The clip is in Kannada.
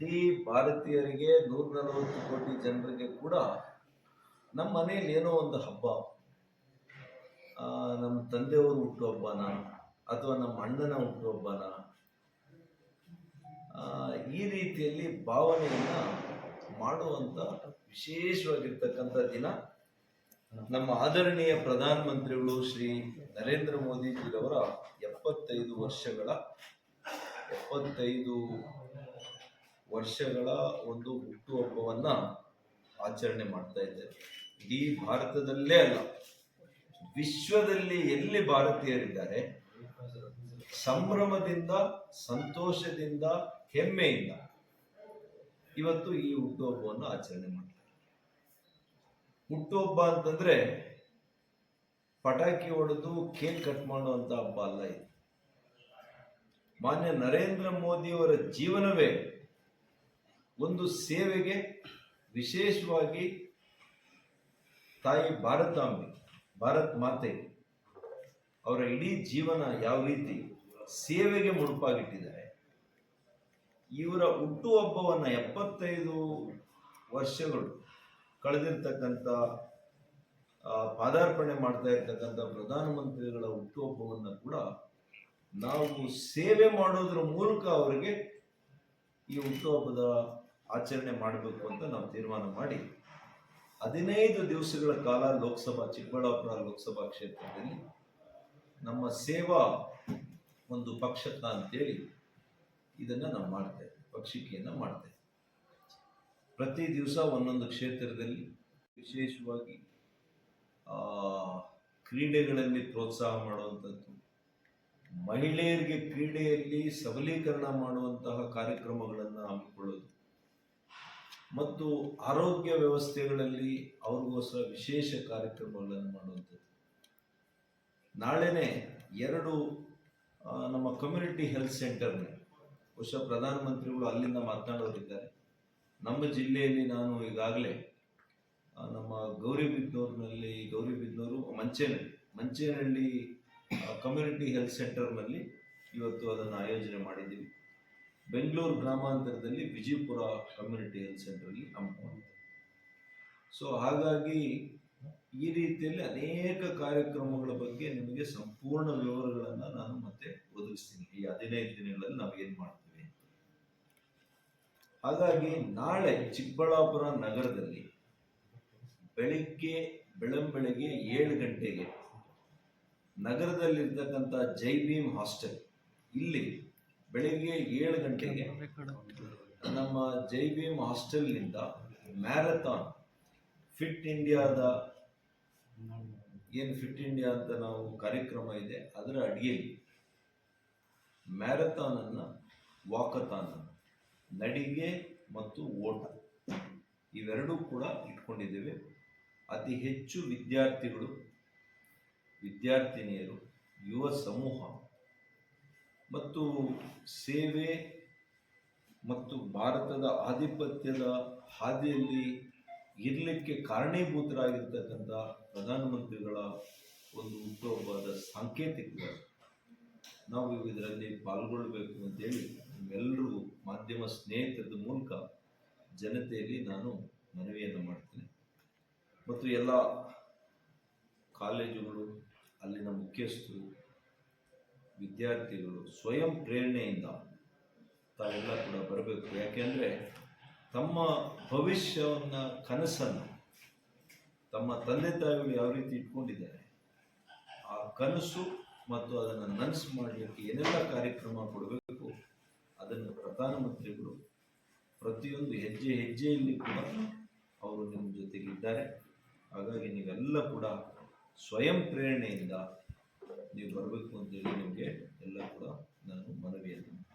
ಇಡೀ ಭಾರತೀಯರಿಗೆ ನೂರ ನಲವತ್ತು ಕೋಟಿ ಜನರಿಗೆ ಕೂಡ ನಮ್ಮ ಮನೆಯಲ್ಲಿ ಏನೋ ಒಂದು ಹಬ್ಬ. ನಮ್ಮ ತಂದೆಯವರು ಹುಟ್ಟುಹಬ್ಬನ ಅಥವಾ ನಮ್ಮ ಅಣ್ಣನ ಹುಟ್ಟುಹಬ್ಬನ ಈ ರೀತಿಯಲ್ಲಿ ಭಾವನೆಯನ್ನ ಮಾಡುವಂತ ವಿಶೇಷವಾಗಿರ್ತಕ್ಕಂಥ ದಿನ. ನಮ್ಮ ಆದರಣೀಯ ಪ್ರಧಾನಮಂತ್ರಿಗಳು ಶ್ರೀ ನರೇಂದ್ರ ಮೋದಿಜಿರವರ ಎಪ್ಪತ್ತೈದು ವರ್ಷಗಳ, ಎಪ್ಪತ್ತೈದು ವರ್ಷಗಳ ಒಂದು ಹುಟ್ಟುಹಬ್ಬವನ್ನ ಆಚರಣೆ ಮಾಡ್ತಾ ಇದ್ದೇವೆ. ಇಡೀ ಭಾರತದಲ್ಲೇ ಅಲ್ಲ, ವಿಶ್ವದಲ್ಲಿ ಎಲ್ಲಿ ಭಾರತೀಯರಿದ್ದಾರೆ? ಸಂಭ್ರಮದಿಂದ, ಸಂತೋಷದಿಂದ, ಹೆಮ್ಮೆಯಿಂದ ಇವತ್ತು ಈ ಹುಟ್ಟುಹಬ್ಬವನ್ನು ಆಚರಣೆ ಮಾಡ್ತಾರೆ ಹುಟ್ಟುಹಬ್ಬ ಅಂತಂದ್ರೆ ಪಟಾಕಿ ಹೊಡೆದು ಕೇಕ್ ಕಟ್ ಮಾಡುವಂತ ಹಬ್ಬ ಅಲ್ಲ ಇದು. ಮಾನ್ಯ ನರೇಂದ್ರ ಮೋದಿಯವರ ಜೀವನವೇ ಒಂದು ಸೇವೆಗೆ ವಿಶೇಷವಾಗಿ ತಾಯಿ ಭಾರತಾಂಬೆ, ಭಾರತ್ ಮಾತೆ, ಅವರ ಇಡೀ ಜೀವನ ಯಾವ ರೀತಿ ಸೇವೆಗೆ ಮುಡುಪಾಗಿಟ್ಟಿದ್ದಾರೆ. ಇವರ ಹುಟ್ಟುಹಬ್ಬವನ್ನು ಎಪ್ಪತ್ತೈದು ವರ್ಷಗಳು ಕಳೆದಿರ್ತಕ್ಕಂಥ ಪಾದಾರ್ಪಣೆ ಮಾಡ್ತಾ ಇರ್ತಕ್ಕಂಥ ಪ್ರಧಾನಮಂತ್ರಿಗಳ ಹುಟ್ಟುಹಬ್ಬವನ್ನು ಕೂಡ ನಾವು ಸೇವೆ ಮಾಡೋದ್ರ ಮೂಲಕ ಅವರಿಗೆ ಈ ಹುಟ್ಟುಹಬ್ಬದ ಆಚರಣೆ ಮಾಡಬೇಕು ಅಂತ ನಾವು ತೀರ್ಮಾನ ಮಾಡಿ ಹದಿನೈದು ದಿವಸಗಳ ಕಾಲ ಲೋಕಸಭಾ, ಚಿಕ್ಕಬಳ್ಳಾಪುರ ಲೋಕಸಭಾ ಕ್ಷೇತ್ರದಲ್ಲಿ ನಮ್ಮ ಸೇವಾ ಒಂದು ಪಕ್ಷಕ ಅಂತೇಳಿ ಇದನ್ನ ನಾವು ಮಾಡ್ತೇವೆ ಪಕ್ಷಿಕೆಯನ್ನು ಮಾಡ್ತೇವೆ ಪ್ರತಿ ದಿವಸ ಒಂದೊಂದು ಕ್ಷೇತ್ರದಲ್ಲಿ ವಿಶೇಷವಾಗಿ ಕ್ರೀಡೆಗಳಲ್ಲಿ ಪ್ರೋತ್ಸಾಹ ಮಾಡುವಂಥದ್ದು ಮಹಿಳೆಯರಿಗೆ ಕ್ರೀಡೆಯಲ್ಲಿ ಸಬಲೀಕರಣ ಮಾಡುವಂತಹ ಕಾರ್ಯಕ್ರಮಗಳನ್ನು ಹಮ್ಮಿಕೊಳ್ಳೋದು. ಮತ್ತು ಆರೋಗ್ಯ ವ್ಯವಸ್ಥೆಗಳಲ್ಲಿ ಅವ್ರಿಗೋಸ್ಕರ ವಿಶೇಷ ಕಾರ್ಯಕ್ರಮಗಳನ್ನು ಮಾಡುವಂಥದ್ದು. ನಾಳೆನೆ ಎರಡು ನಮ್ಮ ಕಮ್ಯುನಿಟಿ ಹೆಲ್ತ್ ಸೆಂಟರ್ನ ಬಹುಶಃ ಪ್ರಧಾನಮಂತ್ರಿಗಳು ಅಲ್ಲಿಂದ ಮಾತನಾಡೋರಿದ್ದಾರೆ. ನಮ್ಮ ಜಿಲ್ಲೆಯಲ್ಲಿ ನಾನು ಈಗಾಗಲೇ ನಮ್ಮ ಗೌರಿಬಿದ್ನೂರಿನಲ್ಲಿ ಗೌರಿಬಿದ್ನೂರು ಮಂಚೇನಹಳ್ಳಿ ಮಂಚೇನಹಳ್ಳಿ ಕಮ್ಯುನಿಟಿ ಹೆಲ್ತ್ ಸೆಂಟರ್ನಲ್ಲಿ ಇವತ್ತು ಅದನ್ನು ಆಯೋಜನೆ ಮಾಡಿದ್ದೀವಿ. ಬೆಂಗಳೂರು ಗ್ರಾಮಾಂತರದಲ್ಲಿ ವಿಜಯಪುರ ಕಮ್ಯುನಿಟಿ ಹೆಲ್ತ್ ಸೆಂಟರಲ್ಲಿ ಹಮ್ಮಿಕೊಂಡಿದ್ದೀವಿ ಸೊ ಹಾಗಾಗಿ ಈ ರೀತಿಯಲ್ಲಿ ಅನೇಕ ಕಾರ್ಯಕ್ರಮಗಳ ಬಗ್ಗೆ ನಿಮಗೆ ಸಂಪೂರ್ಣ ವಿವರಗಳನ್ನು ನಾನು ಮತ್ತೆ ಒದಗಿಸ್ತೀನಿ. ಈ ಹದಿನೈದು ದಿನಗಳಲ್ಲಿ ನಾವು ಏನು ಮಾಡ್ತೀವಿ ಹಾಗಾಗಿ ನಾಳೆ ಚಿಕ್ಕಬಳ್ಳಾಪುರ ನಗರದಲ್ಲಿ ಬೆಳಿಗ್ಗೆ, ಬೆಳಂಬೆಳಗ್ಗೆ ಏಳು ಗಂಟೆಗೆ ನಗರದಲ್ಲಿರ್ತಕ್ಕಂಥ ಜೈ ಭೀಮ್ ಹಾಸ್ಟೆಲ್, ಇಲ್ಲಿ ಬೆಳಿಗ್ಗೆ ಏಳು ಗಂಟೆಗೆ ನಮ್ಮ ಜೈ ಭೀಮ್ ಹಾಸ್ಟೆಲ್ನಿಂದ ಮ್ಯಾರಥಾನ್ ಫಿಟ್ ಇಂಡಿಯಾದ ಏನು ಫಿಟ್ ಇಂಡಿಯಾ ಅಂತ ನಾವು ಕಾರ್ಯಕ್ರಮ ಇದೆ, ಅದರ ಅಡಿಯಲ್ಲಿ ಮ್ಯಾರಥಾನ್ ಅನ್ನು ವಾಕಥಾನ್, ನಡಿಗೆ ಮತ್ತು ಓಟ ಇವೆರಡೂ ಕೂಡ ಇಟ್ಕೊಂಡಿದ್ದೇವೆ. ಅತಿ ಹೆಚ್ಚು ವಿದ್ಯಾರ್ಥಿಗಳು, ವಿದ್ಯಾರ್ಥಿನಿಯರು, ಯುವ ಸಮೂಹ ಮತ್ತು ಸೇವೆ ಮತ್ತು ಭಾರತದ ಆಧಿಪತ್ಯದ ಹಾದಿಯಲ್ಲಿ ಇರಲಿಕ್ಕೆ ಕಾರಣೀಭೂತರಾಗಿರ್ತಕ್ಕಂಥ ಪ್ರಧಾನಮಂತ್ರಿಗಳ ಒಂದು ಹುಟ್ಟುಹಬ್ಬದ ಸಾಂಕೇತಿಕ ನಾವು ಇದರಲ್ಲಿ ಪಾಲ್ಗೊಳ್ಬೇಕು ಅಂತೇಳಿ ನಿಮ್ಮೆಲ್ಲರೂ ಮಾಧ್ಯಮ ಸ್ನೇಹಿತರದ ಮೂಲಕ ಜನತೆಯಲ್ಲಿ ನಾನು ಮನವಿಯನ್ನು ಮಾಡ್ತೇನೆ. ಮತ್ತು ಎಲ್ಲ ಕಾಲೇಜುಗಳು, ಅಲ್ಲಿನ ಮುಖ್ಯಸ್ಥರು ವಿದ್ಯಾರ್ಥಿಗಳು ಸ್ವಯಂ ಪ್ರೇರಣೆಯಿಂದ ತಾವೆಲ್ಲ ಕೂಡ ಬರಬೇಕು. ಯಾಕೆಂದರೆ ತಮ್ಮ ಭವಿಷ್ಯವನ್ನು, ಕನಸನ್ನು ತಮ್ಮ ತಂದೆ ತಾಯಿಗಳು ಯಾವ ರೀತಿ ಇಟ್ಕೊಂಡಿದ್ದಾರೆ, ಆ ಕನಸು ಮತ್ತು ಅದನ್ನು ನನಸು ಮಾಡಲಿಕ್ಕೆ ಏನೆಲ್ಲ ಕಾರ್ಯಕ್ರಮ ಕೊಡಬೇಕು, ಅದನ್ನು ಪ್ರಧಾನಮಂತ್ರಿಗಳು ಪ್ರತಿಯೊಂದು ಹೆಜ್ಜೆ ಹೆಜ್ಜೆಯಲ್ಲಿ ಕೂಡ ಅವರು ನಿಮ್ಮ ಜೊತೆಗಿದ್ದಾರೆ. ಹಾಗಾಗಿ ನೀವೆಲ್ಲ ಕೂಡ ಸ್ವಯಂ ಪ್ರೇರಣೆಯಿಂದ ನೀವು ಬರಬೇಕು ಅಂತೇಳಿ ನಿಮಗೆ ಎಲ್ಲ ಕೂಡ ನಾನು ಮನವಿಯನ್ನು